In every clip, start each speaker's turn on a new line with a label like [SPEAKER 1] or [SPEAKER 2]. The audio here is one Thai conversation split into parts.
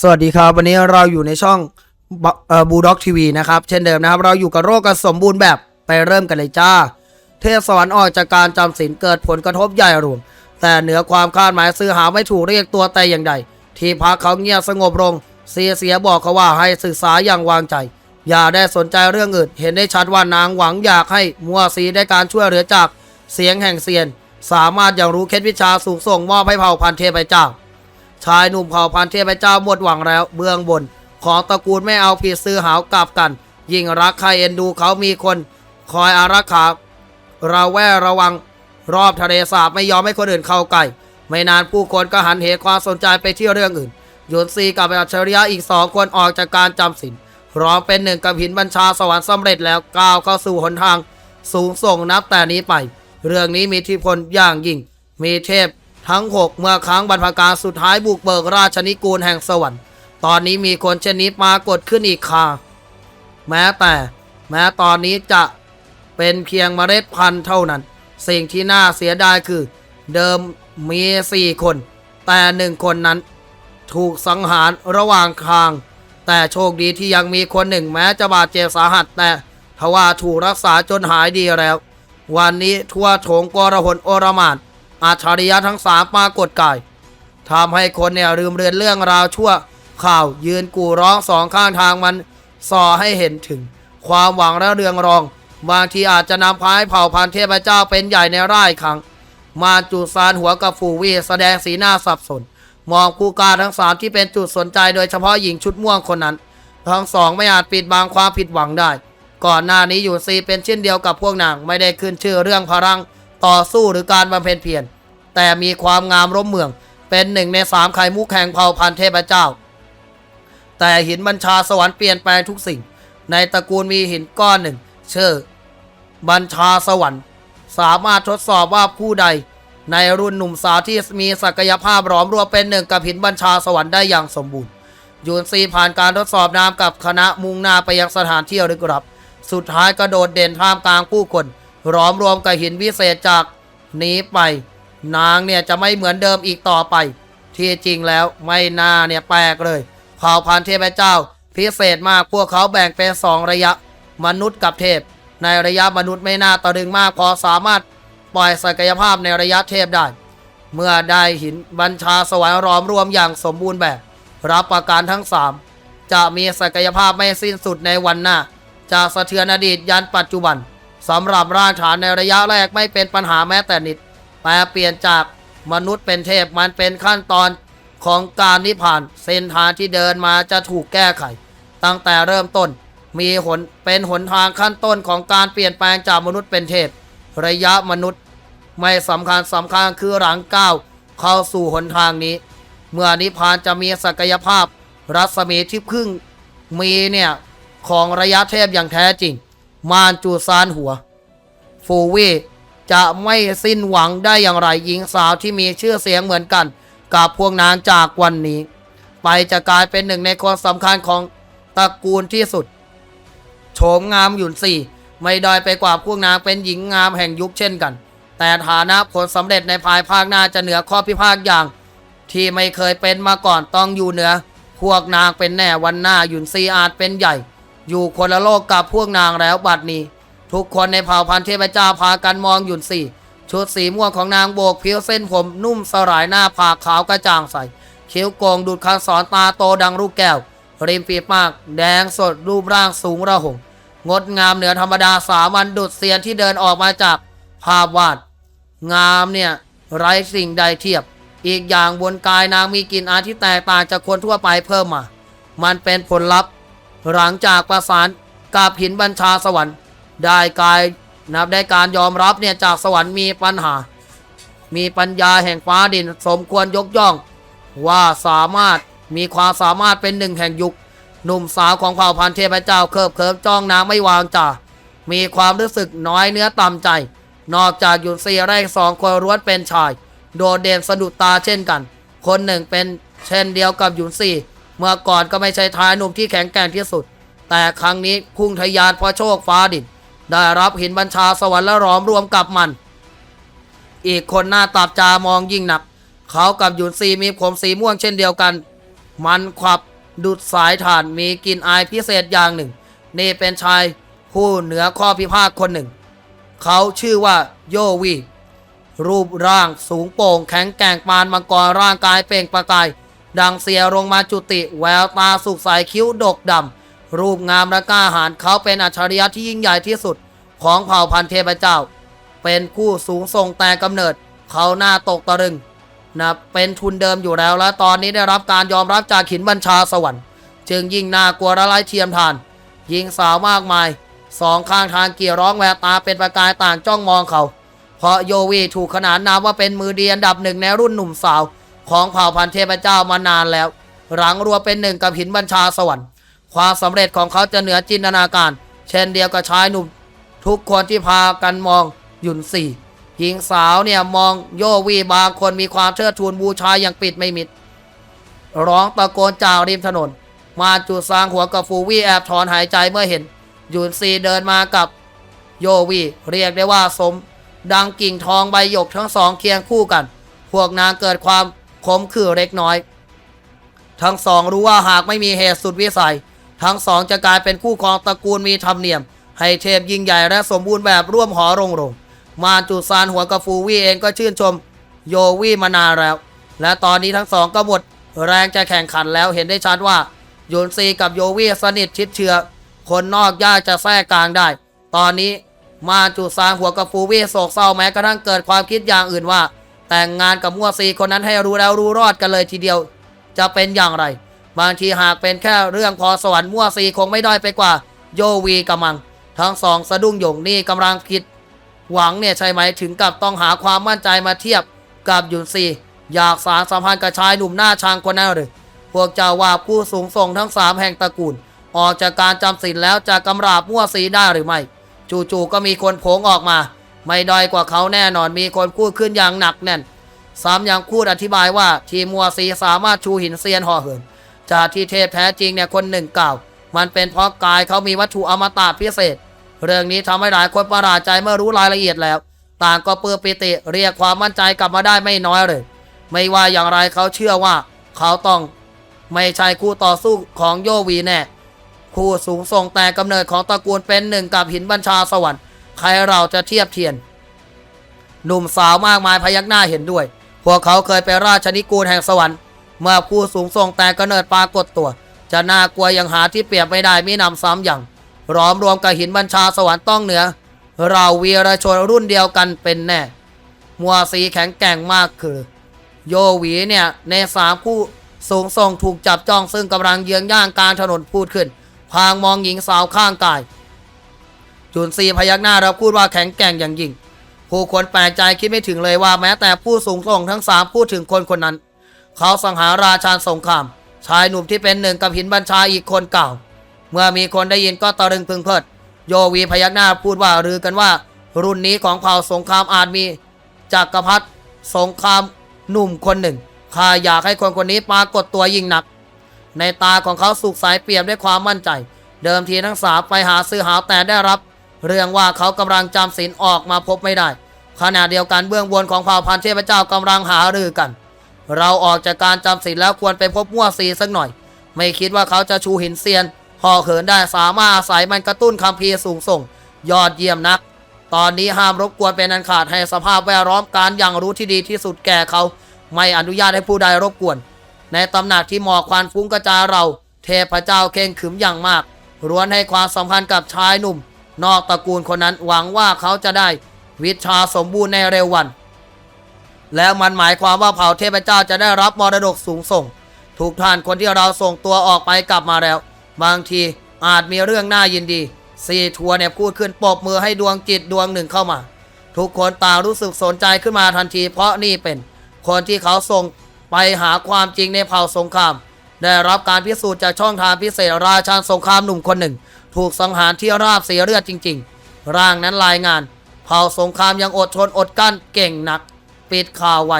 [SPEAKER 1] สวัสดีครับวันนี้เราอยู่ในช่องบูด็อกทีวีนะครับเช่นเดิมนะครับ เราอยู่กับโรคกันสมบูรณ์แบบไปเริ่มกันเลยจ้า เทศสวรรค์ออกจากการจำศีลเกิดผลกระทบใหญ่หลวงแต่เหนือความคาดหมายซื้อหาไม่ถูกเรียกตัวแต่อย่างใด ที่พักเขาเงียบสงบลงเสียเสียบอกเขาว่าให้ศึกษาอย่างวางใจ อย่าได้สนใจเรื่องอื่น เห็นได้ชัดว่านางหวังอยากให้มัวสีได้การช่วยเหลือจากเสียงแห่งเซียน สามารถอย่างรู้เคล็ดวิชาสูงส่งมอบให้เผ่าพันเทพเจ้า ชายหนุ่มเผ่าพันธุ์เทพเจ้าหมดหวังแล้ว เบื้องบน ของตระกูลไม่เอาผิดซื้อหาวกลับกัน ยิ่งรักใครเอ็นดูเขามีคน คอยอารักขาเราแวดระวัง รอบทะเลสาบไม่ยอมให้คนอื่นเข้าใกล้ไม่นานผู้คนก็หันเหความสนใจไปที่เรื่องอื่นหยุนซีกับอัจฉริยะอีกสองคนออกจากการจำศีลพร้อมเป็นหนึ่งกับหินบัญชาสวรรค์สำเร็จแล้วก้าวเข้าสู่หนทาง สูงส่งนับแต่นี้ไป เรื่องนี้มีทธิพลอย่างยิ่ง มีเทพ ทั้งหกเมื่อครั้งบรรพการสุดท้ายบุกเบิกราชนิกูลแห่งสวรรค์ ตอนนี้มีคนเช่นนี้ปรากฏขึ้นอีกค่ะ แม้แต่ แม้ตอนนี้จะเป็นเพียงเมล็ดพันธุ์เท่านั้น สิ่งที่น่าเสียดายคือ เดิมมีสี่คน แต่หนึ่งคนนั้น ถูกสังหารระหว่างทาง แต่โชคดีที่ยังมีคนหนึ่งแม้จะบาดเจ็บสาหัสแต่ทว่าถูกรักษาจนหายดีแล้ว วันนี้ทั่วโถงกรหนโอรมาน อาชริยะทั้งสามปรากฏกายทำให้คนเนี่ยลืมเรือนเรื่องราวชั่วข่าวยืนกูร้องสองข้างทางมันส่อให้เห็นถึง ความหวังและเรืองรองบางทีอาจจะนำพาให้เผ่าพันธุ์เทพเจ้าเป็นใหญ่ในร่ายครั้ง มาจูซานหัวกับฟูวีแสดงสีหน้าสับสน มองคู่การทั้งสามที่เป็นจุดสนใจโดยเฉพาะหญิงชุดม่วงคนนั้น ทั้งสองไม่อาจปิดบังความผิดหวังได้ ก่อนหน้านี้อยู่ซีเป็นเช่นเดียวกับพวกนางไม่ได้ขึ้นชื่อเรื่องพลัง ต่อสู้หรือการบำเพ็ญเพียรแต่มีความงามร่มเมือง เป็นหนึ่งในสามไข่มุกแห่งเผ่าพันธุ์เทพเจ้า แต่หินบัญชาสวรรค์เปลี่ยนแปลงทุกสิ่ง ในตระกูลมีหินก้อนหนึ่งเชื่อบัญชาสวรรค์ สามารถทดสอบว่าผู้ใด ในรุ่นหนุ่มสาวที่มีศักยภาพหลอมรวมเป็นหนึ่งกับหินบัญชาสวรรค์ได้อย่างสมบูรณ์ยูนซีผ่านการทดสอบน้ำกับคณะมุ่งหน้าไปยังสถานที่ลึกลับ สุดท้ายกระโดดเด่นท่ามกลางผู้คน หลอมรวมกับหินวิเศษจากนี้ไป นางเนี่ยจะไม่เหมือนเดิมอีกต่อไป ที่จริงแล้วไม่น่าเนี่ยแปลกเลยเผ่าพันธุ์เทพเจ้า พิเศษมากพวกเขาแบ่งเป็นสองระยะ มนุษย์กับเทพ ในระยะมนุษย์ไม่น่าตะลึงมากพอสามารถปล่อยศักยภาพในระยะเทพได้ เมื่อได้หินบัญชาสวรรค์ล้อมรวมอย่างสมบูรณ์แบบ รับประการทั้งสามจะมีศักยภาพไม่สิ้นสุดในวันหน้าจะสะเทือนอดีตยันปัจจุบัน สำหรับร่างฐานในระยะแรกไม่เป็นปัญหาแม้แต่นิดแปลเปลี่ยนจากมนุษย์เป็นเทพมันเป็นขั้นตอนของการนิพพานเส้นทางที่เดินมาจะถูกแก้ไข ตั้งแต่เริ่มต้นมีหนเป็นหนทางขั้นต้นของการเปลี่ยนแปลงจากมนุษย์เป็นเทพ ระยะมนุษย์ ไม่สำคัญสำคัญคือหลังก้าวเข้าสู่หนทางนี้ เมื่อนิพพานจะมีศักยภาพ รัศมีที่ครึ่งมีเนี่ยของระยะเทพอย่างแท้จริง มานจูซานหัว ฟูวีจะไม่สิ้นหวังได้อย่างไรหญิงสาวที่มีชื่อเสียงเหมือนกัน กับพวกนางจากวันนี้ ไปจะกลายเป็นหนึ่งในคนสำคัญของตระกูลที่สุด โฉมงามหยุนสี่ ไม่ด้อยไปกว่าพวกนางเป็นหญิงงามแห่งยุคเช่นกัน แต่ฐานะผลสำเร็จในภายภาคหน้าจะเหนือข้อพิพากษ์อย่าง ที่ไม่เคยเป็นมาก่อนต้องอยู่เหนือ พวกนางเป็นแน่วันหน้าหยุนซีอาจเป็นใหญ่ อยู่คนละโลกกับพวกนางแล้วบัดนี้ ทุกคนในเผ่าพันธุ์เทพเจ้าพากันมองหยุนสี่ชุดสีม่วงของนางโบกผิวเส้นผมนุ่มสลายหน้าผากขาวกระจ่างใสคิ้วโกงดูดคันสอนตาโตดังลูกแก้ว ริมฝีปาก แดงสดรูปร่างสูงระหง งดงามเหนือธรรมดาสามัญดุดเซียนที่เดินออกมาจากภาพวาด งามเนี่ยไร้สิ่งใดเทียบ อีกอย่างบนกายนางมีกลิ่นอาที่แตกต่างจากคนทั่วไปเพิ่มมา มันเป็นผลลัพธ์ หลังจากประสานกับหินบัญชาสวรรค์ ได้กายนับได้การยอมรับเนี่ยจากสวรรค์มีปัญหา มีปัญญาแห่งฟ้าดินสมควรยกย่อง ว่าสามารถมีความสามารถเป็นหนึ่งแห่งยุค หนุ่มสาวของเผ่าพันธุ์เทพเจ้าเคิบเคิบจ้องนางไม่วางจ่ามีความรู้สึกน้อยเนื้อต่ำใจ นอกจากหยุนซีแรกสองคนร้วนเป็นชาย โดดเด่นสะดุดตาเช่นกัน คนหนึ่งเป็นเช่นเดียวกับหยุนซี เมื่อก่อนก็ไม่ใช่ชายหนุ่มที่แข็งแกร่งที่สุด แต่ครั้งนี้พุ่งทะยานเพราะโชคฟ้าดิน ได้รับหินบัญชาสวรรค์และหลอมรวมกับมัน อีกคนหน้าตับจามองยิ่งหนัก เขากับหยุนซีมีผมสีม่วงเช่นเดียวกัน มันขับดุดสายถ่านมีกลิ่นอายพิเศษอย่างหนึ่ง นี่เป็นชายผู้เหนือข้อพิพาทคนหนึ่ง เขาชื่อว่าโยวีรูปร่างสูงโป่งแข็งแกร่งปานมังกรร่างกายเปล่งประกาย ดังเสียลงมาจุติ แววตาสุกใสคิ้วดกดำ รูปงามและกล้าหาญเขาเป็นอัจฉริยะที่ยิ่งใหญ่ที่สุด ของเผ่าพันธุ์เทพเจ้า เป็นผู้สูงส่งแต่กำเนิด เขาหน้าตกตะลึงนะเป็นทุนเดิมอยู่แล้วและตอนนี้ได้รับการยอมรับจากขินบัญชาสวรรค์ จึงยิ่งน่ากลัวละลายเทียมทานหญิงสาวมากมาย สองข้างทางเกี่ยร้องแววตาเป็นประกายต่างจ้องมองเขา เพราะโยวีถูกขนานนามว่าเป็นมือดีอันดับหนึ่งในรุ่นหนุ่มสาว ของเผ่าพันธุ์เทพเจ้ามานานแล้ว หลังรัวเป็นหนึ่งกับหินบัญชาสวรรค์ ความสำเร็จของเขาจะเหนือจินตนาการ เช่นเดียวกับชายหนุ่ม ทุกคนที่พากันมองหยุนสี่หญิงสาวเนี่ยมองโยวีบางคนมีความเชิดชูนบูชาอย่างปิดไม่มิด ร้องตะโกนจากริมถนน มาจุดสร้างหัวกับฟูวี่แอบถอนหายใจเมื่อเห็นหยุนซีเดินมากับโยวีเรียกได้ว่าสม ดังกิ่งทองใบหยกทั้งสองเคียงคู่กัน พวกนางเกิดความ ขมขื่อเล็กน้อย ทั้งสองรู้ว่าหากไม่มีเหตุสุดวิสัย ทั้งสองจะกลายเป็นคู่ครองตระกูลมีธรรมเนียม ให้เทพยิ่งใหญ่และสมบูรณ์แบบร่วมหอรงรงมาจุดซานหัวกับฟูวี่เองก็ชื่นชมโยวี่มานานแล้ว และตอนนี้ทั้งสองก็หมดแรงจะแข่งขันแล้วเห็นได้ชัดว่าโยนซีกับโยวี่สนิทชิดเชื้อคนนอกยากจะแทรกกลางได้ ตอนนี้มาจุดซานหัวกับฟูวี่โศกเศร้าแม้กระทั่งเกิดความคิดอย่างอื่นว่า แต่งงานกับมั่วซีคนนั้นให้รู้แล้วรู้รอดกันเลยทีเดียว จะเป็นอย่างไร บางทีหากเป็นแค่เรื่องพอสวรรค์มั่วซีคงไม่ด้อยไปกว่า โยวีกำมัง ทั้งสองสะดุ้งหยงนี่กำลังคิด หวังเนี่ยใช่ไหมถึงกับต้องหาความมั่นใจมาเทียบกับหยุนซีอยากสารสัมพันธ์กับชายหนุ่มหน้าชังคนนั้นหรือพวกเจ้าว่าผู้สูงส่งทั้งสามแห่งตระกูล ออกจากการจำศีลแล้วจะกำราบมั่วซีได้หรือไม่ จู่ๆก็มีคนโผงออกมา ไม่ด้อยกว่าเขาแน่นอนมีคนพูดขึ้นอย่างหนักแน่นซ้ำยังพูดอธิบายว่าทีมมัวซีสามารถชูหินเซียนห่อเหินจากที่เทพแท้จริงเนี่ยคนหนึ่งกล่าว มันเป็นเพราะกายเขามีวัตถุอมตะพิเศษ เรื่องนี้ทำให้หลายคนประหลาดใจเมื่อรู้รายละเอียดแล้ว ต่างก็เปื้อปิติเรียกความมั่นใจกลับมาได้ไม่น้อยเลย ไม่ว่าอย่างไรเขาเชื่อว่า เขาต้องไม่ใช่คู่ต่อสู้ของโยวีแน่คู่สูงส่งแต่กำเนิดของตระกูลเป็นหนึ่งกับหินบัญชาสวรรค์ ใครเราจะเทียบเทียน หนุ่มสาวมากมายพยักหน้าเห็นด้วย พวกเขาเคยเป็นราชนิกูลแห่งสวรรค์ เมื่อผู้สูงส่งแต่กำเนิดปรากฏตัว จะน่ากลัวอย่างหาที่เปรียบไม่ได้มีนำซ้ำอย่างร้อมรวมกับหินบัญชาสวรรค์ต้องเหนือ เราวีรชนรุ่นเดียวกันเป็นแน่ มัวสีแข็งแกร่งมากคือ โยหวีเนี่ย ในสามคู่สูงส่งถูกจับจ้องซึ่งกำลังเยื้องย่างกลารถนนพูดขึ้น พางมองหญิงสาวข้างกาย จุนซีพยักหน้าแล้วพูดว่าแข็งแกร่งอย่างยิ่ง ผู้คนแปลกใจคิดไม่ถึงเลยว่าแม้แต่ผู้สูงส่งทั้งสามพูดถึงคนคนนั้น เขาสังหาราชาสงคราม ชายหนุ่มที่เป็นหนึ่งกับหินบัญชาอีกคนเก่า เมื่อมีคนได้ยินก็ตะลึงพึงเพิด โยวีพยักหน้าพูดว่ารือกันว่า รุ่นนี้ของเผ่าสงครามอาจมีจักรพรรดิสงครามหนุ่มคนหนึ่งข้าอยากให้คนคนนี้ปรากฏตัวยิ่งหนัก ในตาของเขาสุกสายเปี่ยมด้วยความมั่นใจ เดิมทีทั้งสามไปหาซื้อหาแต่ได้รับ เรื่องว่าเขากำลังจำศีลออกมาพบไม่ได้ ขณะเดียวกันเบื้องบนของเผ่าพันธุ์เทพเจ้ากำลังหารือกัน เราออกจากการจำศีลแล้วควรไปพบมั่วซีสักหน่อย ไม่คิดว่าเขาจะชูหินเซียนห่อเขินได้สามารถอาศัยมันกระตุ้นคัมภีร์สูงส่ง ยอดเยี่ยมนัก ตอนนี้ห้ามรบกวนเป็นอันขาดให้สภาพแวดล้อมการอย่างรู้ที่ดีที่สุดแก่เขา ไม่อนุญาตให้ผู้ใดรบกวน ในตำหนักที่หมอกควันฟุ้งกระจายเรา เทพเจ้าเข่งขึมอย่างมากร้วนให้ความสำคัญกับชายหนุ่ม นอกตระกูลคนนั้นหวังว่าเขาจะได้วิชาสมบูรณ์ในเร็ววัน แล้วมันหมายความว่าเผ่าเทพเจ้าจะได้รับมรดกสูงส่งทุกท่านคนที่เราส่งตัวออกไปกลับมาแล้ว บางทีอาจมีเรื่องน่ายินดีซีทัวร์เนี่ยพูดขึ้นปบมือให้ดวงจิตดวงหนึ่งเข้ามา ทุกคนต่างรู้สึกสนใจขึ้นมาทันที เพราะนี่เป็นคนที่เขาส่งไปหาความจริงในเผ่าสงคราม ได้รับการพิสูจน์จากช่องทางพิเศษราชาสงครามหนุ่มคนหนึ่ง ถูกสังหารที่ราบเสียเลือดจริง ๆ ร่างนั้นรายงาน เผ่าสงครามยังอดทนอดกั้นเก่งนัก ปิดข่าวไว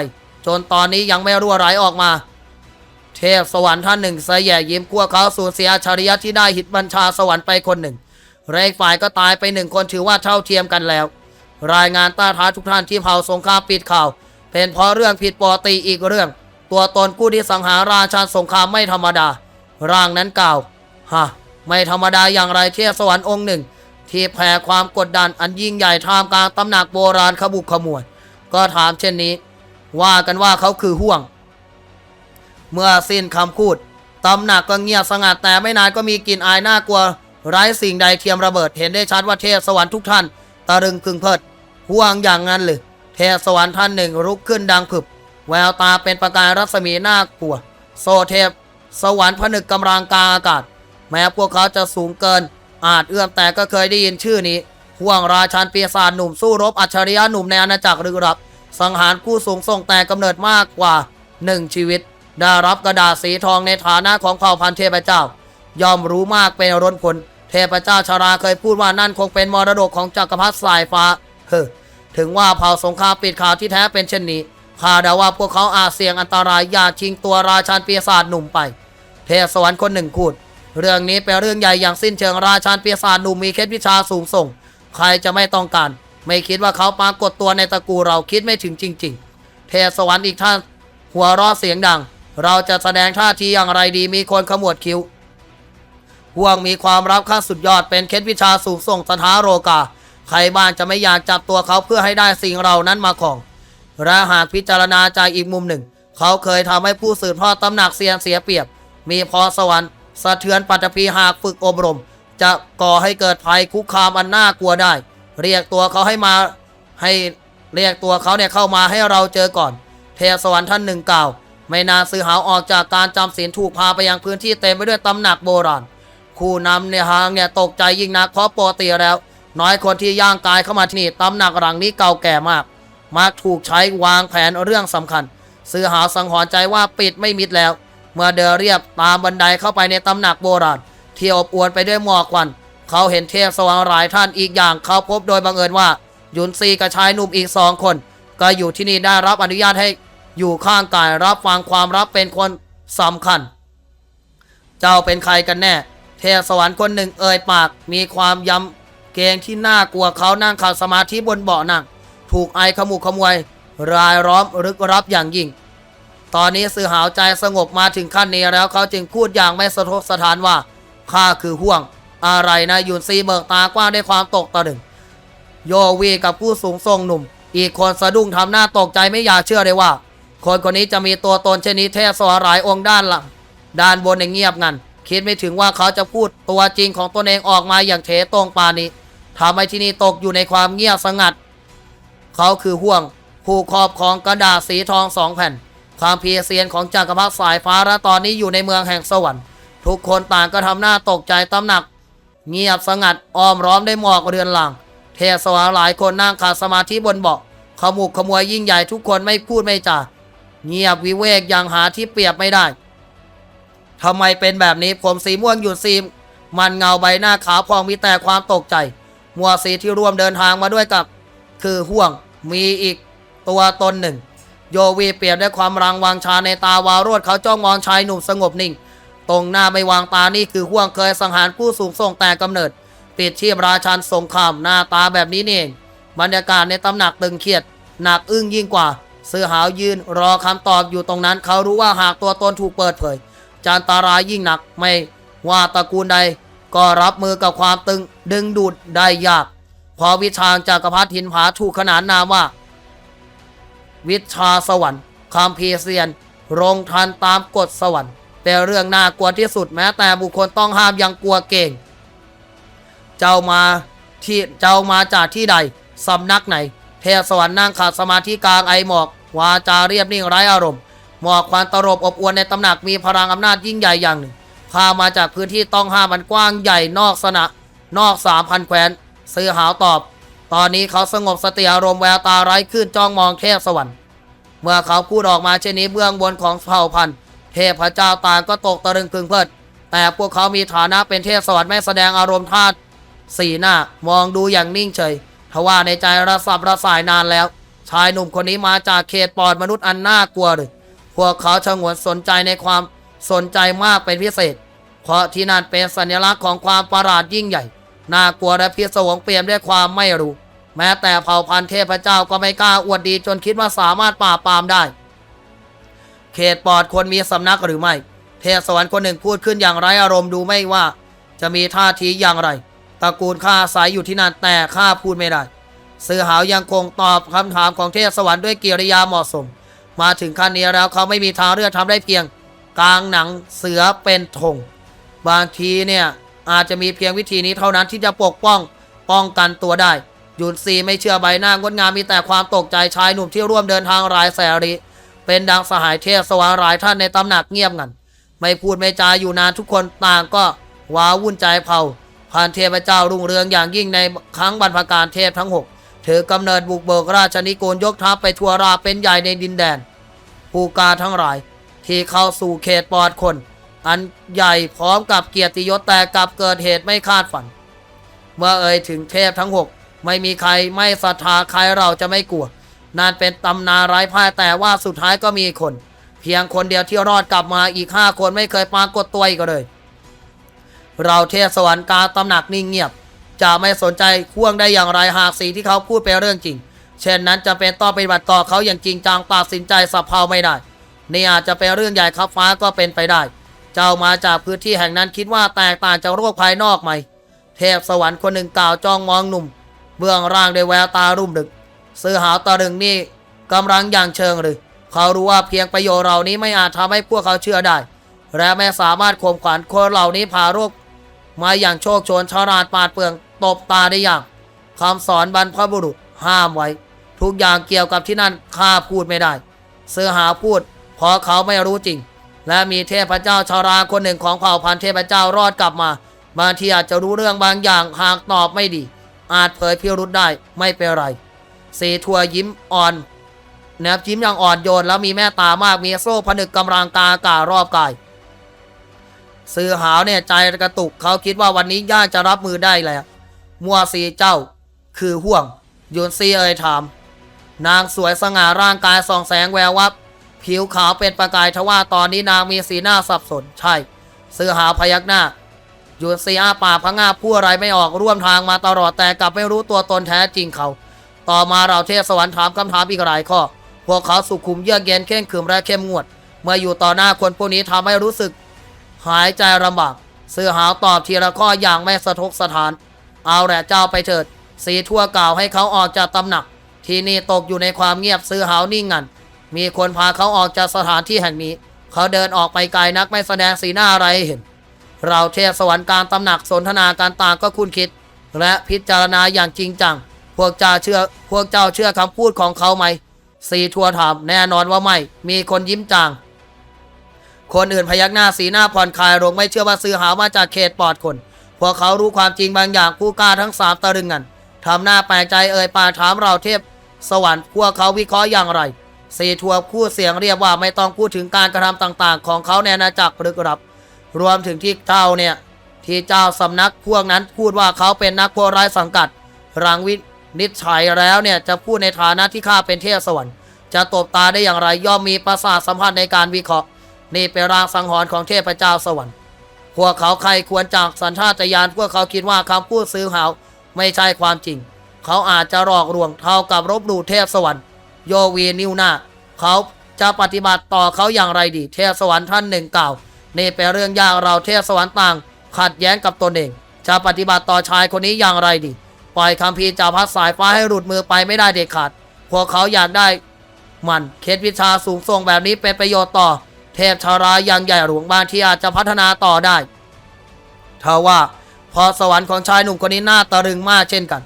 [SPEAKER 1] จนตอนนี้ยังไม่รั่วไหลออกมา เทพสวรรค์ท่านหนึ่งเสยแย่ยิ้มพวเขาสูญเสียอัจฉริยะที่ได้หิตบัญชาสวรรค์ไปคนหนึ่งเรกฝ่ายก็ตายไปหนึ่งคนถือว่าเท่าเทียมกันแล้ว รายงานต้าท้าทุกท่านที่เผ่าสงครามปิดข่าว เป็นเพราะเรื่องผิดปกติอีกเรื่อง ตัวตนผู้ที่สังหารราชาสงครามไม่ธรรมดา ร่างนั้นกล่าวฮะ ไม่ธรรมดาอย่างไรเทพสวรรค์องค์หนึ่ง ที่แผ่ความกดดันอันยิ่งใหญ่ท่ามกลางตำหนักโบราณขบุกขมวดก็ถามเช่นนี้ ว่ากันว่าเขาคือห่วง เมื่อสิ้นคำพูดตำหนักก็เงียบสงัดแต่ไม่นานก็มีกลิ่นอายน่ากลัว ไร้สิ่งใดเทียมระเบิดเห็นได้ชัดว่าเทพสวรรค์ทุกท่านตะรึงพึงเพิดห่วงอย่างนั้นเลยเทพสวรรค์ท่านหนึ่งลุกขึ้นดังผึบแววตาเป็นประกายรัศมีน่ากลัว โซเทพ สวรรค์ผนึกกำลังกลางอากาศ แม้พวกเขาจะสูงเกิน อาจเอื้อมแต่ก็เคยได้ยินชื่อนี้ห่วงราชันปีศาจหนุ่มสู้รบอัจฉริยะหนุ่มในอาณาจักรลึกลับ สังหารผู้สูงส่งแต่กำเนิดมากกว่าหนึ่งชีวิต ได้รับกระดาษสีทองในฐานะของเผ่าพันธุ์เทพเจ้า ยอมรู้มากเป็นร้นผล เทพเจ้าชาราเคยพูดว่านั่นคงเป็นมรดกของจักรพรรดิสายฟ้าเฮ้อถึงว่าเผ่าสงครามปิดข่าวที่แท้เป็นเช่นนี้ข้าเดาว่าพวกเขาอาจเสี่ยงอันตรายอย่าชิงตัวราชันปีศาจหนุ่มไป เทพสวรรค์คนหนึ่งพูด เรื่องนี้เป็นเรื่องใหญ่อย่างสิ้นเชิงราชันปีศาจหนุ่มมีเคล็ดวิชาสูงส่ง ใครจะไม่ต้องการ ไม่คิดว่าเขาปรากฏตัวในตระกูลเราคิดไม่ถึงจริง ๆ เทพสวรรค์อีกท่าน หัวเราะเสียงดัง เราจะแสดงท่าทีอย่างไรดีมีคนขมวดคิ้วห่วงมีความรับค่าสุดยอดเป็นเคล็ดวิชาสูงส่งสถาโรกา ใครบ้างจะไม่อยากจับตัวเขาเพื่อให้ได้สิ่งเรานั้นมาของและหากพิจารณาจากอีกมุมหนึ่ง เขาเคยทำให้ผู้สืบทอดตำหนักเซียนเสียเปรียบ มีพรสวรรค์ สะเทือนปัตภีหากฝึกอบรม จะก่อให้เกิดภัยคุกคามอันน่ากลัวได้ เรียกตัวเขาให้มาให้เรียกตัวเขาเนี่ยเข้ามาให้เราเจอก่อน เทสวรรค์ท่านหนึ่งกล่าว ไม่นานซื้อหาวออกจากการจำศีลถูกพาไปยังพื้นที่เต็มไปด้วยตำหนักโบราณผู้นำในหางเนี่ยตกใจยิ่งนักเพราะปกติแล้ว น้อยคนที่ย่างกายเข้ามาที่นี่ตำหนักหลังนี้เก่าแก่มาก มักถูกใช้วางแผนเรื่องสำคัญซื้อหาสังหรณ์ใจว่าปิดไม่มิดแล้ว เมื่อเดินเรียบตามบันไดเข้าไปในตำหนักโบราณที่อบอวลไปด้วยหมอกควัน เขาเห็นเทพสว่างหลายท่านอีกอย่างเขาพบโดยบังเอิญว่า ยุนซีกับชายหนุ่มอีกสองคน ก็อยู่ที่นี่ได้รับอนุญาตให้อยู่ข้างกายรับฟังความรับเป็นคนสำคัญ เจ้าเป็นใครกันแน่ เทพสวรรค์คนหนึ่งเอ่ยปาก มีความยำเกรงที่น่ากลัวเขานั่งขัดสมาธิบนเบาะนั่ง ถูกไอขมุขมวย รายล้อมรึกรับอย่างยิ่ง ตอนนี้สื่อหาวใจสงบมาถึงขั้นนี้แล้วเขาจึงพูดอย่างไม่สะทกสถานว่าข้าคือห่วง อะไรนะยุนซีเบิกตากว้างด้วยความตกตะลึงโยวีกับผู้สูงทรงหนุ่ม อีกคนสะดุ้งทำหน้าตกใจไม่อยากเชื่อเลยว่า คนคนนี้จะมีตัวตนเช่นนี้เทพสวรายองค์ด้านหลังด้านบนในเงียบงันคิดไม่ถึงว่าเขาจะพูดตัวจริงของตนเองออกมาอย่างเทตรงปานี้ทำให้ที่นี่ตกอยู่ในความเงียบสงัด เขาคือห่วง ผู้ครอบของกระดาษสีทองสองแผ่น ความเพียรเซียนของจักรพรรดิสายฟ้าและตอนนี้อยู่ในเมืองแห่งสวรรค์ทุกคนต่างก็ทำหน้าตกใจตำหนัก เงียบสงัดอ้อมร้อมได้หมอกเรือนหลัง เทพสวรรค์หลายคนนั่งขาดสมาธิบนเบาะขมุกขมวยยิ่งใหญ่ทุกคนไม่พูดไม่จาเงียบวิเวกอย่างหาที่เปรียบไม่ได้ทำไมเป็นแบบนี้ผมสีม่วงหยุดซีมมันเงาใบหน้าขาวพองมีแต่ความตกใจ มัวสีที่ร่วมเดินทางมาด้วยกับ คือห่วงมีอีกตัวตนหนึ่ง โยวีเปรียบด้วยความรังวังชาในตาวาวโรดเขาจ้องมองชายหนุ่มสงบนิ่ง ตรงหน้าไม่วางตานี่คือห่วงเคยสังหารผู้สูงส่งแต่กำเนิดปิดชีพราชันสงครามหน้าตาแบบนี้นี่เองบรรยากาศในตำหนักตึงเครียด หนักอึ้งยิ่งกว่า เสือหาวยืนรอคำตอบอยู่ตรงนั้น เขารู้ว่าหากตัวตนถูกเปิดเผยจะอันตรายยิ่งหนักไม่ว่าตระกูลใด ก็รับมือกับความตึงดึงดูดได้ยาก พอวิชาจากักรพรรดิหินผาถูกขนานนามว่า วิชาสวรรค์คำพีร์เซียนรงทันตามกฎสวรรค์เป็นเรื่องน่ากลัวที่สุดแม้แต่บุคคลต้องห้ามยังกลัวเก่ง เจ้ามาที่เจ้ามาจากที่ใดสำนักไหน เทพสวรรค์นั่งขาดสมาธิกลางไอหมอก วาจาเรียบนิ่งไร้อารมณ์ หมอกควันตลบอบอวนในตำหนักมีพลังอำนาจยิ่งใหญ่อย่างหนึ่งข้ามาจากพื้นที่ต้องห้ามมันกว้างใหญ่นอกสนะนอกสามพันแคว้นซื้อหาวตอบ ตอนนี้เขาสงบสติอารมณ์แววตาไร้ขึ้นจ้องมองเทพสวรรค์ เมื่อเขาพูดออกมาเช่นนี้เบื้องบนของเผ่าพันธุ์ เทพเจ้าต่างก็ตกตะลึงพึงเพลิด แต่พวกเขามีฐานะเป็นเทพสวรรค์ไม่แสดงอารมณ์ธาตุสีหน้ามองดูอย่างนิ่งเฉยทว่าในใจระสับระสายนานแล้ว ชายหนุ่มคนนี้มาจากเขตปอดมนุษย์อันน่ากลัวเลยพวกเขาชงวนสนใจในความสนใจมากเป็นพิเศษ เพราะที่นั่นเป็นสัญลักษณ์ของความประหลาดยิ่งใหญ่ น่ากลัวและพิศวงเปี่ยมด้วยความไม่รู้ แม้แต่เผ่าพันธุ์เทพเจ้าก็ไม่กล้าอวดดีจนคิดว่าสามารถปราบปรามได้ เขตปอดคนมีสำนักหรือไม่ เทพสวรรค์คนหนึ่งพูดขึ้นอย่างไรอารมณ์ดูไม่ว่า จะมีท่าทีอย่างไรตระกูลข้าอาศัยอยู่ที่นั่นแต่ข้าพูดไม่ได้เสือหาวยังคงตอบคำถามของเทพสวรรค์ด้วยกิริยาเหมาะสม มาถึงขั้นนี้แล้วเขาไม่มีทางเลือกทำได้เพียง กลางหนังเสือเป็นธงบางทีเนี่ย อาจจะมีเพียงวิธีนี้เท่านั้นที่จะปกป้องป้องกันตัวได้ยุนซีไม่เชื่อใบหน้างดงามมีแต่ความตกใจชายหนุ่มที่ร่วมเดินทางรายแสริเป็นดังสหายเทพสวรรายท่านในตำหนักเงียบงัน ไม่พูดไม่จาอยู่นานทุกคนต่างก็ว้าวุ่นใจเผาผ่านเทพเจ้ารุ่งเรืองอย่างยิ่งในครั้งบรรพการเทพทั้งหกถือกำเนิดบุกเบิกราชนิโกลยกทัพไปทั่วราเป็นใหญ่ในดินแดน ผู้กาทั้งหลาย ที่เข้าสู่เขตปลอดคน อันใหญ่พร้อมกับเกียรติยศแต่กลับเกิดเหตุไม่คาดฝัน เมื่อเอ่ยถึงเทพทั้งหกไม่มีใครไม่ศรัทธาใครเราจะไม่กลัว นั่นเป็นตำนานร้ายพ่ายแต่ว่าสุดท้ายก็มีคน เพียงคนเดียวที่รอดกลับมาอีกห้าคนไม่เคยปรากฏตัวอีกเลย เราเทพสวรรค์กาตำหนักนิ่งเงียบ จะไม่สนใจข่วงได้อย่างไรหากสิ่งที่เขาพูดเป็นเรื่องจริง เช่นนั้นจะเป็นต้องปฏิบัติต่อเขาอย่างจริงจังตัดสินใจสับเพาไม่ได้ นี่อาจจะเป็นเรื่องใหญ่ครับฟ้าก็เป็นไปได้ เจ้ามาจากพื้นที่แห่งนั้นคิดว่าแตกต่างจากโรคภายนอกไหม เทพสวรรค์คนหนึ่งกล่าวจ้องมองหนุ่ม เบื้องร่างด้วยแววตารุ่มดึกเสื้อหาตาดึงนี่กำลังอย่างเชิงหรือ เขารู้ว่าเพียงประโยชน์เหล่านี้ไม่อาจทำให้พวกเขาเชื่อได้ และไม่สามารถข่มขวัญคนเหล่านี้พาโรคมาอย่างโชคชนฉลาดปาดเปลืองตบตาได้อย่างคำสอนบรรพบุรุษห้ามไว้ ทุกอย่างเกี่ยวกับที่นั่นข้าพูดไม่ได้ เสือหาพูดเพราะเขาไม่รู้จริง และมีเทพเจ้าชาราคนหนึ่งของเผ่าพันธุ์เทพเจ้ารอดกลับมาบางทีอาจจะรู้เรื่องบางอย่างหากตอบไม่ดี อาจเผยพิรุธได้ไม่เป็นไรสีทัวยิ้มอ่อนแนบยิ้มอย่างอ่อนโยนแล้วมีแม่ตามากมีโซ่ผนึกกำลังกาอากาศรอบกายซื้อหาวเนี่ยใจกระตุกเขาคิดว่าวันนี้ย่าจะรับมือได้แล้ว มัวซีเจ้า คือห่วงยุนซีเอ่ยถาม นางสวยสง่าร่างกายส่องแสงแวววับ ผิวขาวเป็นประกายทว่าตอนนี้นางมีสีหน้าสับสนใช่ซื้อหาพยักหน้ายุนซีอาปากพะงาพูดอะไรไม่ออกร่วมทางมาตลอดแต่กลับไม่รู้ตัวตนแท้จริงเขา ต่อมาเราเทพสวรรค์ถามคำถามอีกหลายข้อ พวกเขาสุขุมเยือกเย็นเข่งขรึมและเข้มงวด เมื่ออยู่ต่อหน้าคนพวกนี้ทำให้รู้สึก หายใจลำบากเสือหาวตอบทีละข้ออย่างไม่สะทกสถาน เอาแหละเจ้าไปเถิด สีทั่วกล่าวให้เขาออกจากตำหนัก ที่นี่ตกอยู่ในความเงียบเสือหาวนิ่งงัน มีคนพาเขาออกจากสถานที่แห่งนี้ เขาเดินออกไปไกลนักไม่แสดงสีหน้าอะไรหเห็น เราเทพสวรรค์การตำหนักสนทนาการต่างก็คุ้นคิด และพิจารณาอย่างจริงจัง พวกเจ้าเชื่อพวกเจ้าเชื่อคำพูดของเขาไหมสีทัวถามแน่นอนว่าไม่ มีคนยิ้มจาง คนอื่นพยักหน้าสีหน้าผ่อนคลายลงไม่เชื่อว่าซื้อหามาจากเขตปลอดคนพวกเขารู้ความจริงบางอย่างผู้กล้าทั้งสามตะลึงกันทำหน้าแปลกใจเอ่ยปากถามเราเทพ สวรรค์พวกเขาวิเคราะห์อย่างไร สี่ทัวพูดเสียงเรียบว่าไม่ต้องพูดถึงการกระทำต่างๆ ของเขาในอาณาจักรลึกลับ รวมถึงที่เจ้าเนี่ยที่เจ้าสำนักพวกนั้นพูดว่าเขาเป็นนักโพไร้สังกัด รังวินิจฉัยแล้วเนี่ยจะพูดในฐานะที่ข้าเป็นเทพสวรรค์จะตบตาได้อย่างไรย่อมมีประสาทสัมพันธ์ในการวิเคราะห์ นี่เป็นรางสังหรณ์ของเทพเจ้าสวรรค์ พวกเขาใครควรจากสัญชาตญาณพวกเขาคิดว่าคำพูดซื้อหาวไม่ใช่ความจริง เขาอาจจะหลอกลวงเท่ากับรบหลู่เทพสวรรค์ โยวีนิวนาเขาจะปฏิบัติต่อเขาอย่างไรดี เทพสวรรค์ท่านหนึ่งกล่าวนี่เป็นเรื่องยากเราเทพสวรรค์ต่าง ขัดแย้งกับตนเอง จะปฏิบัติต่อชายคนนี้อย่างไรดี ปล่อยคำพีจากพัดสายฟ้าให้หลุดมือไปไม่ได้เด็ดขาด พวกเขาอยากได้ มันเคล็ดวิชาสูงส่งแบบนี้เป็นประโยชน์ต่อ เทพชารายังใหญ่หลวงบางที่อาจจะพัฒนาต่อได้ทว่าพอสวรรค์ของชายหนุ่มคนนี้น่าตะลึงมากเช่นกัน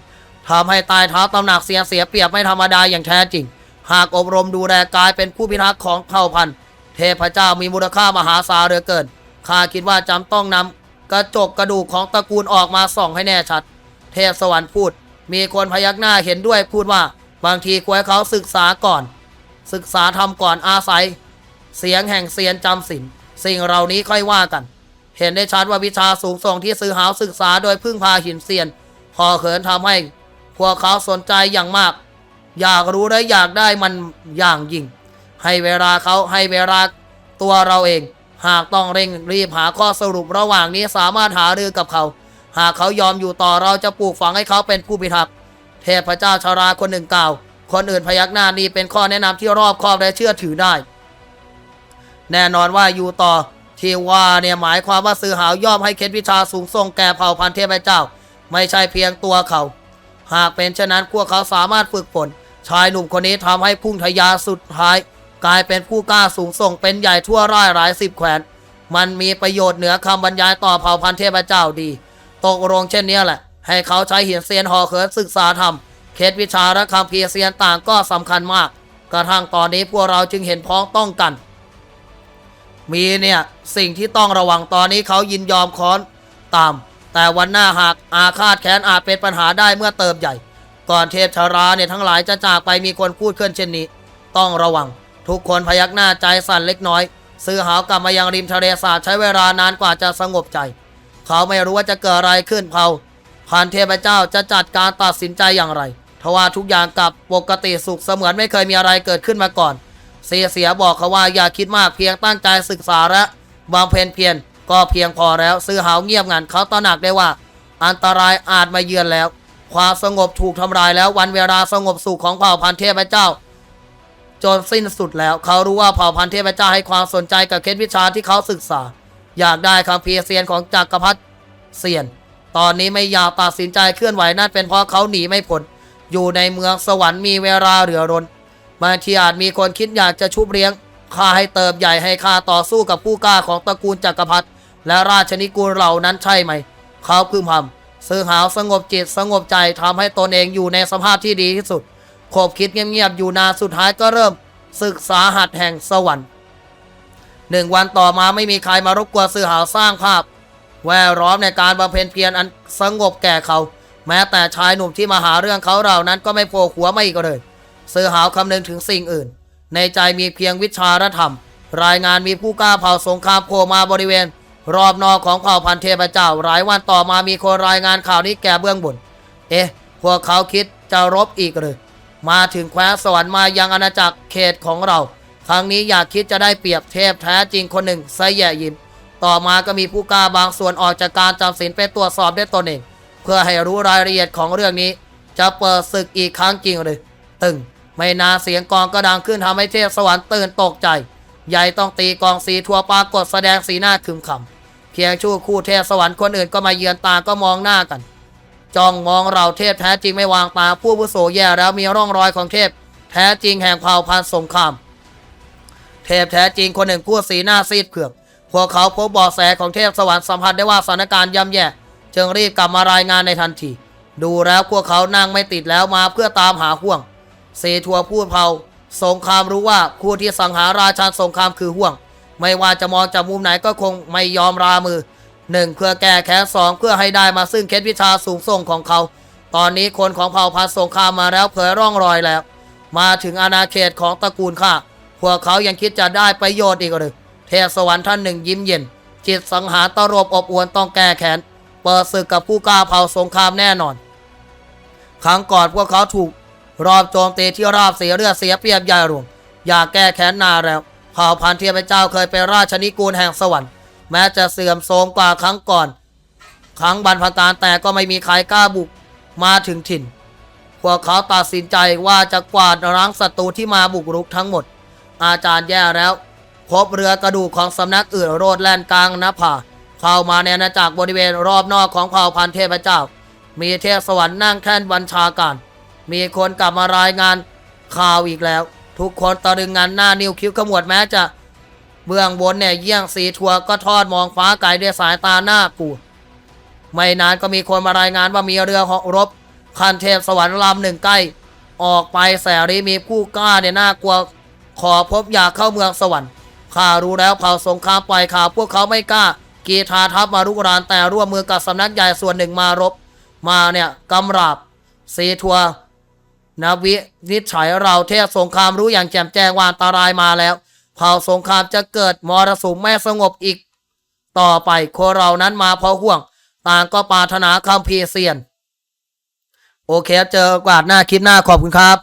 [SPEAKER 1] ทำให้ตายเท้าตำหนักเสียเสียเปรียบไม่ธรรมดาอย่างแท้จริง หากอบรมดูแลกายเป็นผู้พิทักษ์ของเผ่าพันธุ์ เทพเจ้ามีมูลค่ามหาศาลเหลือเกินข้าคิดว่าจำต้องนำกระจกกระดูกของตระกูลออกมาส่องให้แน่ชัด เทพสวรรค์พูด มีคนพยักหน้าเห็นด้วยพูดว่า บางทีควรให้เขาศึกษาก่อน ศึกษาทำก่อนอาศัย เสียงแห่งเซียนจำศีลสิ่งเหล่านี้ค่อยว่ากัน เห็นได้ชัดว่าวิชาสูงส่งที่ซื้อหาศึกษาโดยพึ่งพาหินเซียน พอเขินทำให้พวกเขาสนใจอย่างมาก อยากรู้และอยากได้มันอย่างยิ่ง ให้เวลาเขาให้เวลาตัวเราเอง หากต้องเร่งรีบหาข้อสรุประหว่างนี้สามารถหารือกับเขา หากเขายอมอยู่ต่อเราจะปลูกฝังให้เขาเป็นผู้พิทักษ์เทพเจ้าชาราคนหนึ่งกล่าว คนอื่นพยักหน้านี่เป็นข้อแนะนำที่รอบคอบและเชื่อถือได้ แน่นอนว่าอยู่ต่อที่ว่าเนี่ยหมายความว่าซื้อหาวยอมให้เคล็ดวิชาสูงส่งแก่เผ่าพันธุ์เทพเจ้า ไม่ใช่เพียงตัวเขา หากเป็นเช่นนั้นพวกเขาสามารถฝึกฝน ชายหนุ่มคนนี้ทำให้พุ่งทะยาสุดท้าย กลายเป็นผู้กล้าสูงส่งเป็นใหญ่ทั่วร่ายหลายสิบแขวน มันมีประโยชน์เหนือคำบรรยายต่อเผ่าพันธุ์เทพเจ้าดี ตกลงเช่นนี้แหละ ให้เขาใช้หินเซียนหอเขินศึกษาธรรมเคล็ดวิชาและคำเพียเซียนต่างก็สำคัญมาก กระทั่งตอนนี้พวกเราจึงเห็นพ้องต้องกัน มีเนี่ยสิ่งที่ต้องระวังตอนนี้เขายินยอมค้อนตาม แต่วันหน้าหากอาฆาตแค้นอาจเป็นปัญหาได้เมื่อเติบใหญ่ ก่อนเทพชาราเนี่ยทั้งหลายจะจากไปมีคนพูดขึ้นเช่นนี้ ต้องระวัง ทุกคนพยักหน้าใจสั่นเล็กน้อย ซื้อหาวกลับมายังริมทะเลสาบใช้เวลานานกว่าจะสงบใจ เขาไม่รู้ว่าจะเกิดอะไรขึ้นเผาพันเทพเจ้าจะจัดการตัดสินใจอย่างไรทว่าทุกอย่างกลับปกติสุขเสมือนไม่เคยมีอะไรเกิดขึ้นมาก่อน เสียเสียบอกเขาว่าอย่าคิดมากเพียงตั้งใจศึกษาและบำเพ็ญเพียรก็เพียงพอแล้ว ซื้อหาวเงียบงันเขาตระหนักได้ว่า อันตรายอาจมาเยือนแล้ว ความสงบถูกทำลายแล้ววันเวลาสงบสุขของเผ่าพันธุ์เทพเจ้า จนสิ้นสุดแล้ว เขารู้ว่าเผ่าพันธุ์เทพเจ้าให้ความสนใจกับเคล็ดวิชาที่เขาศึกษา อยากได้คำเพียเซียนของจักรพรรดิเซียน ตอนนี้ไม่อยากตัดสินใจเคลื่อนไหวนั่นเป็นเพราะเขาหนีไม่พ้นอยู่ในเมืองสวรรค์มีเวลาเหลือรนบางทีอาจมีคนคิดอยากจะชุบเลี้ยงข้าให้เติบใหญ่ให้ข้าต่อสู้กับผู้กล้าของตระกูลจักรพรรดิและราชนิกูลเหล่านั้นใช่ไหม เขาพึมพำ ซื้อหาวสงบจิตสงบใจทำให้ตนเองอยู่ในสภาพที่ดีที่สุดขบคิดเงียบๆอยู่นานสุดท้ายก็เริ่มศึกษาหัดแห่งสวรรค์หนึ่งวันต่อมาไม่มีใครมารบกวนซื้อหาวสร้างภาพ แวดล้อมในการบำเพ็ญเพียรอันสงบแก่เขา แม้แต่ชายหนุ่มที่มาหาเรื่องเขาเหล่านั้นก็ไม่โผล่หัวไม่อีกเลยซื้อหาวคำนึงถึงสิ่งอื่น ในใจมีเพียงวิชารธรรม รายงานมีผู้กล้าเผาสงครามโผล่มาบริเวณ รอบนอกของเผ่าพันธุ์เทพเจ้า หลายวันต่อมามีคนรายงานข่าวนี้แก่เบื้องบน เอ๊ะ พวกเขาคิดจะรบอีกหรือ มาถึงแคว้นสวรรค์มายังอาณาจักรเขตของเรา ครั้งนี้อยากคิดจะได้เปรียบเทพแท้จริงคนหนึ่งไซแย่ยิม ต่อมาก็มีผู้กล้าบางส่วนออกจากการจำศีลไปตรวจสอบด้วยตนเอง เพื่อให้รู้รายละเอียดของเรื่องนี้ จะเปิดศึกอีกครั้งจริงหรือตึง ไม่นานเสียงกองก็ดังขึ้นทำให้เทพสวรรค์ตื่นตกใจ ใหญ่ต้องตีกองสีทัวปรากฏแสดงสีหน้าคึมขำ เพียงชั่วคู่เทพสวรรค์คนอื่นก็มาเยือนตาก็มองหน้ากัน จ้องมองเราเทพแท้จริงไม่วางตาผู้อาวุโสแย่แล้วมีร่องรอยของเทพ แท้จริงแห่งเผ่าพันธุ์สงคราม เทพแท้จริงคนหนึ่งพูดสีหน้าซีดเผือกพวกเขาพบเบาะแสของเทพสวรรค์สัมผัสได้ว่าสถานการณ์ย่ำแย่จึงรีบกลับมารายงานในทันที ดูแล้วพวกเขานั่งไม่ติดแล้วมาเพื่อตามหาห่วงเซทัวพูดเผาสงครามรู้ว่าผู้ที่สังหารราชาสงครามคือห่วง ไม่ว่าจะมองจากมุมไหนก็คงไม่ยอมรามือหนึ่งเพื่อแก้แค้นสองเพื่อให้ได้มาซึ่งเคล็ดวิชาสูงส่งของเขา ตอนนี้คนของเผ่าพันธุ์สงครามมาแล้วเผยร่องรอยแล้ว มาถึงอาณาเขตของตระกูลข้าพวกเขายังคิดจะได้ประโยชน์อีกหรือเทพสวรรค์ท่านหนึ่งยิ้มเย็น จิตสังหารตรบอบอวนต้องแก้แค้นเปิดศึกกับผู้กล้าเผ่าสงครามแน่นอน ครั้งก่อนพวกเขาถูกรอบโจมตีที่ราบเสียเลือดเสียเปรียบใหญ่หลวงอยากแก้แค้นนานแล้ว เผ่าพันธุ์เทพเจ้าเคยเป็นราชนิกูลแห่งสวรรค์ แม้จะเสื่อมโทรมกว่าครั้งก่อน ครั้งบรรพกาแต่ก็ไม่มีใครกล้าบุกมาถึงถิ่น พวกเขาตัดสินใจว่าจะกวาดล้างศัตรูที่มาบุกรุกทั้งหมด อาจารย์แย่แล้ว พบเรือกระดูกของสำนักอื่นโรดแล่นกลางน้าผาเข้ามาในอาณาจักรบริเวณรอบนอกของเผ่าพันธุ์เทพเจ้า มีเทพสวรรค์นั่งแท่นบัญชาการ มีคนกลับมารายงานข่าวอีกแล้ว ทุกคนตะลึงงานหน้านิ้วคิ้วขมวดแม้จะ เบื้องบนเนี่ยเยี่ยงสีทัวก็ทอดมองฟ้าไกลด้วยสายตาหน้ากลัวไม่นานก็มีคนมารายงานว่ามีเรือเหารบ คันเทพสวรรค์ลำหนึ่งใกล้ ออกไปแสรีมีผู้กล้าเนี่ยน่ากลัว ขอพบอยากเข้าเมืองสวรรค์ข้ารู้แล้วเผ่าสงครามปล่อยข่าวพวกเขาไม่กล้า กีทาทัพมารุกรานแต่ร่วมมือกับสำนักใหญ่ส่วนหนึ่งมารบ มาเนี่ยกำราบสีทัว นวินิจฉัยเราเทพสงครามรู้อย่างแจ่มแจ้งว่าอันตรายมาแล้วเผ่าสงครามจะเกิดมรสุมไม่สงบอีก ต่อไปคนเรานั้นมาเพราะห่วง ต่างก็ปาถนาคำพีร์เซียน โอเคเจอกวาดหน้าคลิปหน้าขอบคุณครับ